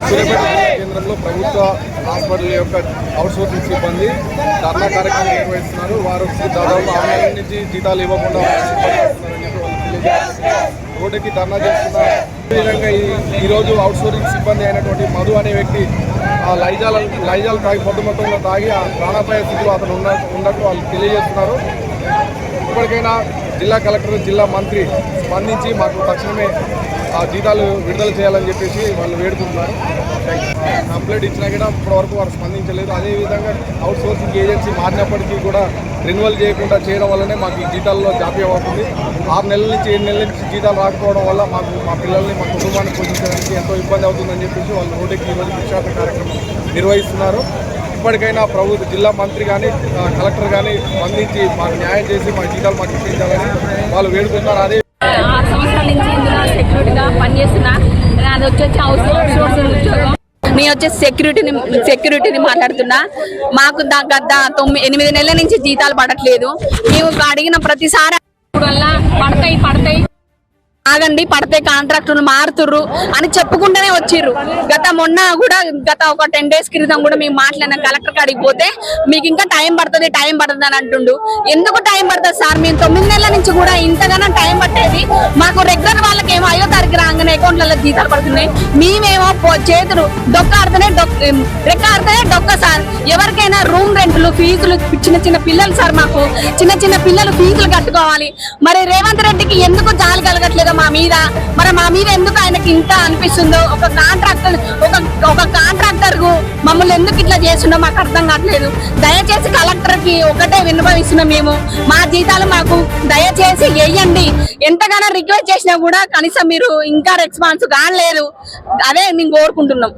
కేంద్రంలో ప్రభుత్వ హాస్పిటల్ యొక్క అవుట్సోర్సింగ్ సిబ్బంది ధర్నా కార్యక్రమం నిర్వహిస్తున్నారు. వారు దాదాపు ఆరు నెలల నుంచి జీతాలు ఇవ్వకుండా రోడ్డుకి ధర్నా చేస్తున్నారు అదేవిధంగా ఈ ఈరోజు అవుట్సోర్సింగ్ సిబ్బంది అయినటువంటి మధు అనే వ్యక్తి ఆ లైజాల లైజాలు తాగి పొద్దు మొత్తంలో తాగి ఆ ప్రాణాపాయ స్థితిలో అతను ఉన్న ఉన్నట్టు వాళ్ళు తెలియజేస్తున్నారు. ఇప్పటికైనా జిల్లా కలెక్టర్ జిల్లా మంత్రి స్పందించి మాకు తక్షణమే ఆ జీతాలు విడుదల చేయాలని చెప్పేసి వాళ్ళు వేడుకుంటున్నారు. కంప్లైంట్ ఇచ్చినా కూడా ఇప్పటివరకు వారు స్పందించలేదు. అదేవిధంగా అవుట్ సోర్సింగ్ ఏజెన్సీ మారినప్పటికీ కూడా రెన్యువల్ చేయకుండా చేయడం వల్లనే మాకు ఈ జీతాల్లో జాప్యం అవుతుంది. ఆరు నెలల నుంచి ఏడు నెలల నుంచి జీతాలు రాకపోవడం వల్ల మాకు మా పిల్లల్ని మా కుటుంబాన్ని పోషించడానికి ఎంతో ఇబ్బంది అవుతుందని చెప్పేసి వాళ్ళు రోడ్డుకి ఈరోజు విశాఖ కార్యక్రమం నిర్వహిస్తున్నారు. ఇప్పటికైనా ప్రభుత్వ జిల్లా మంత్రి కానీ కలెక్టర్ కానీ స్పందించి మాకు న్యాయం చేసి మా జీతాలు మాకు ఇప్పించాలని వాళ్ళు వేడుకుంటున్నారు. అదే ఆరు సంవత్సరాల నుంచి ఇందులో సెక్యూరిటీగా పనిచేస్తున్నా. నాది వచ్చేసి హౌస్ సోర్సింగ్ ఉద్యోగం. నేను వచ్చేసి సెక్యూరిటీని సెక్యూరిటీని మాట్లాడుతున్నా. మాకు దా- గత తొమ్మిది ఎనిమిది నెలల నుంచి జీతాలు పడట్లేదు. మేము అడిగిన ప్రతిసారి వల్ల పడతాయి పడతాయి. ఆగండి పడితే కాంట్రాక్టులు మారుతుర్రు అని చెప్పుకుంటూనే వచ్చిర్రు. గత మొన్న కూడా గత ఒక టెన్ డేస్ క్రితం కూడా మేము మాట్లాడిన కలెక్టర్ కాడికి పోతే మీకు ఇంకా టైం పడుతుంది టైం పడుతుంది అని అంటుండు. ఎందుకు టైం పడుతుంది సార్? మేము తొమ్మిది నెలల నుంచి కూడా ఇంతగానో టైం పట్టేది. మాకు రెగ్యులర్ వాళ్ళకి ఏమో ఐదో తారీఖు రాగానే అకౌంట్లలో జీతాలు పడుతున్నాయి. మేమేమో చేతులు డొక్క ఆడితేనే డొక్క రెక్క ఆడితేనే డొక్క సార్. ఎవరికైనా రూమ్ రెంట్లు ఫీజులు చిన్న చిన్న పిల్లలు సార్ మాకు. చిన్న చిన్న పిల్లలు ఫీజులు కట్టుకోవాలి ఆయనకి ఎందుకు జాలి కలగట్లేదో మా మీద. మరి మా మీద ఎందుకు ఆయనకి ఇంత అనిపిస్తుందో? ఒక కాంట్రాక్టర్ ఒక ఒక కాంట్రాక్టర్కు మమ్మల్ని ఎందుకు ఇట్లా చేస్తుండో మాకు అర్థం కావట్లేదు. దయచేసి కలెక్టర్కి ఒకటే వినుభవిస్తున్నాం మేము. మా జీతాలు మాకు దయచేసి వేయండి. ఎంతగానో రిక్వెస్ట్ చేసినా కూడా కనీసం మీరు ఇంకా రెస్పాన్స్ కాలేదు. అదే మేము కోరుకుంటున్నాం.